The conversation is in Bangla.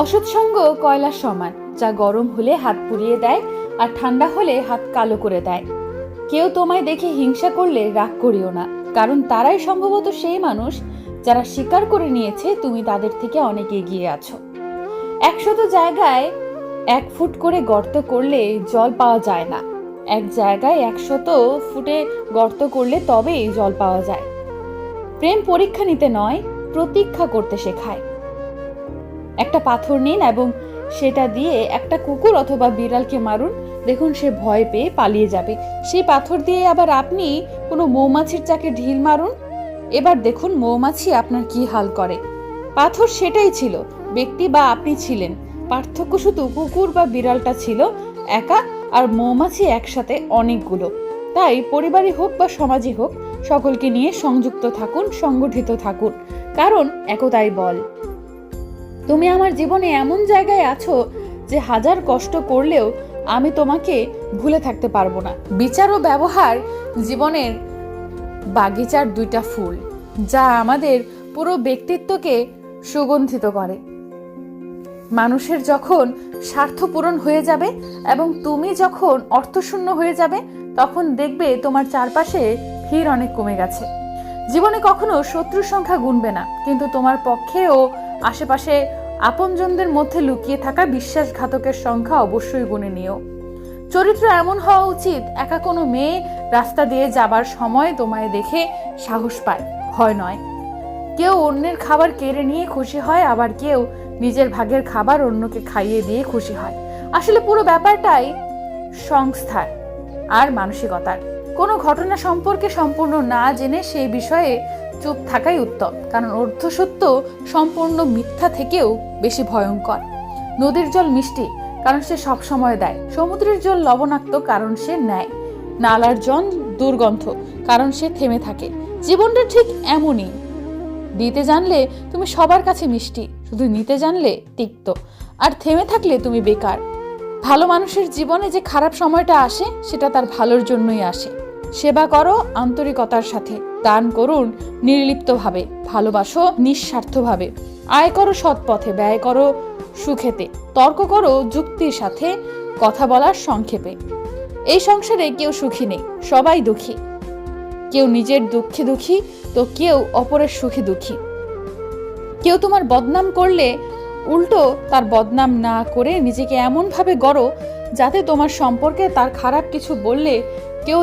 অসৎ সঙ্গ কয়লার সমান, যা গরম হলে হাত পুড়িয়ে দেয় আর ঠান্ডা হলে হাত কালো করে দেয়। কেউ তোমায় দেখে হিংসা করলে রাগ করিও না, কারণ তারাই সম্ভবত সেই মানুষ যারা স্বীকার করে নিয়েছে তুমি তাদের থেকে অনেক এগিয়ে আছো। একশত জায়গায় এক ফুট করে গর্ত করলে জল পাওয়া যায় না। এক জায়গায় একশত ফুটে গর্ত করলে তবেই জল পাওয়া যায়। প্রেম পরীক্ষা নিতে নয়, প্রতীক্ষা করতে শেখায়। একটা পাথর নিন এবং সেটা দিয়ে একটা কুকুর অথবা বিড়ালকে মারুন। দেখুন, সে ভয় পেয়ে পালিয়ে যাবে। সেই পাথর দিয়ে আবার আপনি কোনো মৌমাছির চাকে ঢিল মারুন। এবার দেখুন, মৌমাছি আপনার কি হাল করে। পাথর সেটাই ছিল, ব্যক্তি বা আপনি ছিলেন। পার্থক্য শুধু কুকুর বা বিড়ালটা ছিল, একা আর মৌমাছি একসাথে অনেকগুলো। তাই পরিবারই হোক বা সমাজই হোক, সকলকে নিয়ে সংযুক্ত থাকুন, সংগঠিত থাকুন। কারণ একতাই বল। তুমি আমার জীবনে এমন জায়গায় আছো যে হাজার কষ্ট করলেও আমি তোমাকে ভুলে থাকতে পারব না। বিচার ও ব্যবহার জীবনের বাগিচার দুইটা ফুল, যা আমাদের পুরো ব্যক্তিত্বকে সুগন্ধিত করে। মানুষের যখন স্বার্থ পূরণ হয়ে যাবে এবং তুমি যখন অর্থশূন্য হয়ে যাবে, তখন দেখবে তোমার চারপাশে ভিড় অনেক কমে গেছে। জীবনে কখনো শত্রুর সংখ্যা গুনবে না, কিন্তু তোমার পক্ষেও আশেপাশে আপনজনদের মধ্যে লুকিয়ে থাকা বিশ্বাসঘাতকের সংখ্যা অবশ্যই গুনে নিও। চরিত্র এমন হওয়া উচিত, একা কোনো মেয়ে রাস্তা দিয়ে যাবার সময় তোমায় দেখে সাহস পায়, ভয় নয়। কেউ অন্যের খাবার কেড়ে নিয়ে খুশি হয়, আবার কেউ নিজের ভাগের খাবার অন্যকে খাইয়ে দিয়ে খুশি হয়। আসলে পুরো ব্যাপারটাই সংস্থার আর মানসিকতার। কোনো ঘটনা সম্পর্কে সম্পূর্ণ না জেনে সেই বিষয়ে চুপ থাকাই উত্তম, কারণ অর্ধসত্য সম্পূর্ণ মিথ্যা থেকেও বেশি ভয়ঙ্কর। নদীর জল মিষ্টি, কারণ সে সব সময় দেয়। সমুদ্রের জল লবণাক্ত, কারণ সে নেয়। নালার জল দুর্গন্ধ, কারণ সে থেমে থাকে। জীবনটা ঠিক এমনই। দিতে জানলে তুমি সবার কাছে মিষ্টি, শুধু নিতে জানলে তিক্ত। আর থেমে থাকলে তুমি বেকার। ভালো মানুষের জীবনে যে খারাপ সময়টা আসে, সেটা তার ভালোর জন্যই আসে। সেবা করো আন্তরিকতার সাথে। দান করুন নির্লিপ্তভাবে, ভালোবাসো নিঃস্বার্থভাবে। আয় করো সৎ পথে, ব্যয় করো সুখেতে। তর্ক করো যুক্তির সাথে, কথা বলার সংক্ষেপে। এই সংসারে কেউ সুখী নেই, সবাই দুঃখী। কেউ নিজের দুঃখে দুঃখী, তো কেউ অপরের সুখে দুঃখী। কেউ তোমার বদনাম করলে উল্টো তার বদনাম না করে নিজেকে এমনভাবে গড়ো, যাতে তোমার সম্পর্কে তার খারাপ কিছু বললে কেউ